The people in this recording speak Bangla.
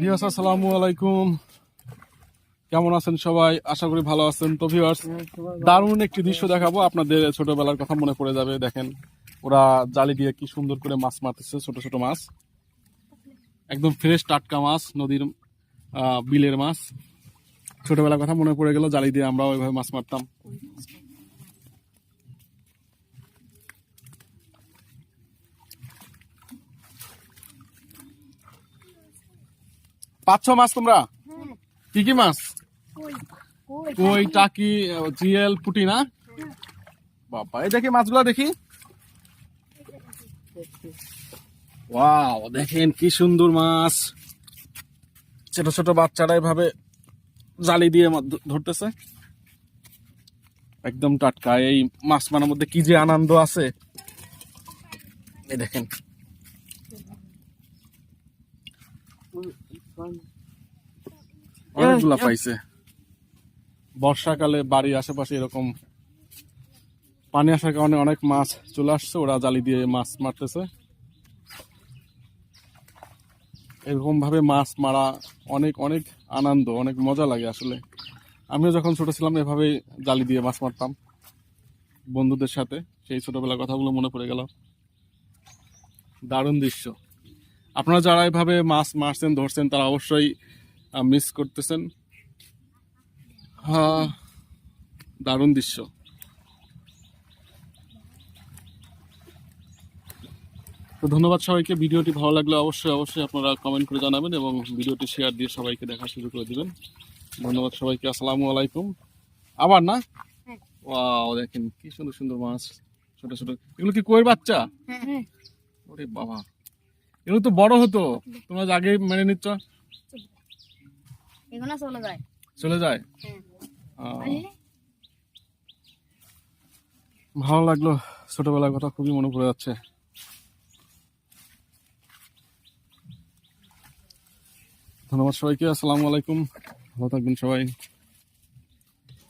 ভিউয়ার্স আসসালামু আলাইকুম। কেমন আছেন সবাই? আশা করি ভালো আছেন। তো ভিউয়ার্স দারুণ একটি দৃশ্য দেখাবো। আপনাদের ছোটবেলার কথা মনে পড়ে যাবে দেখেন। ওরা জালি দিয়ে কি সুন্দর করে মাছ মারতেছে ছোট ছোট মাছ। একদম ফ্রেশ টাটকা মাছ নদীর আহ, বিলের মাছ। ছোটবেলার কথা মনে পড়ে গেল জালি দিয়ে আমরা ওইভাবে মাছ মারতাম। পাচ্ছ মাছ তোমরা? কি কি মাছ? কই? টাকি জিএল পুটি না? বাবা এই দেখি মাছগুলো দেখি। ওয়াও দেখেন কি সুন্দর মাছ। ছোট ছোট বাচ্চারা এভাবে জালি দিয়ে ধরতেছে। একদম টাটকা। এই মাছ মারার মধ্যে কি যে আনন্দ আছে। এই দেখেন। অনেকগুলা পাইছে। বর্ষাকালে বাড়ির আশেপাশে এরকম পানি আসার কারণে অনেক মাছ চলে আসছে ওরা জালি দিয়ে মাছ মারতেছে। এরকম ভাবে মাছ মারা অনেক অনেক আনন্দ অনেক মজা লাগে আসলে। আমিও যখন ছোট ছিলাম এভাবে জালি দিয়ে মাছ মারতাম বন্ধুদের সাথে সেই ছোটবেলার কথাগুলো মনে পড়ে গেল। দারুণ দৃশ্য। আপনারা যারা এভাবে মাছ মারছেন ধরছেন তারা অবশ্যই মিস করতেছেন। হ্যাঁ দারুণ দৃশ্য। তো ধন্যবাদ সবাইকে। ভিডিওটি ভালো লাগলে অবশ্যই অবশ্যই আপনারা কমেন্ট করে জানাবেন এবং ভিডিওটি শেয়ার দিয়ে সবাইকে দেখা শুরু করে দেবেন। ধন্যবাদ সবাইকে। আসসালামু আলাইকুম। আবার না? হ্যাঁ। ওয়াও দেখেন কি সুন্দর সুন্দর মাছ। ছোট ছোট। এগুলো কি কইর বাচ্চা? ওরে বাবা। এগুলো তো বড় হতো। তোমরা আগে মেনে নিচ্ছ। এগুলো চলে যায়। চলে যায়? হ্যাঁ। ভালো লাগল। ছোটবেলার কথা খুবই মনে পড়ে যাচ্ছে। ধন্যবাদ সবাইকে। আসসালামু আলাইকুম। ভালো থাকবেন সবাই।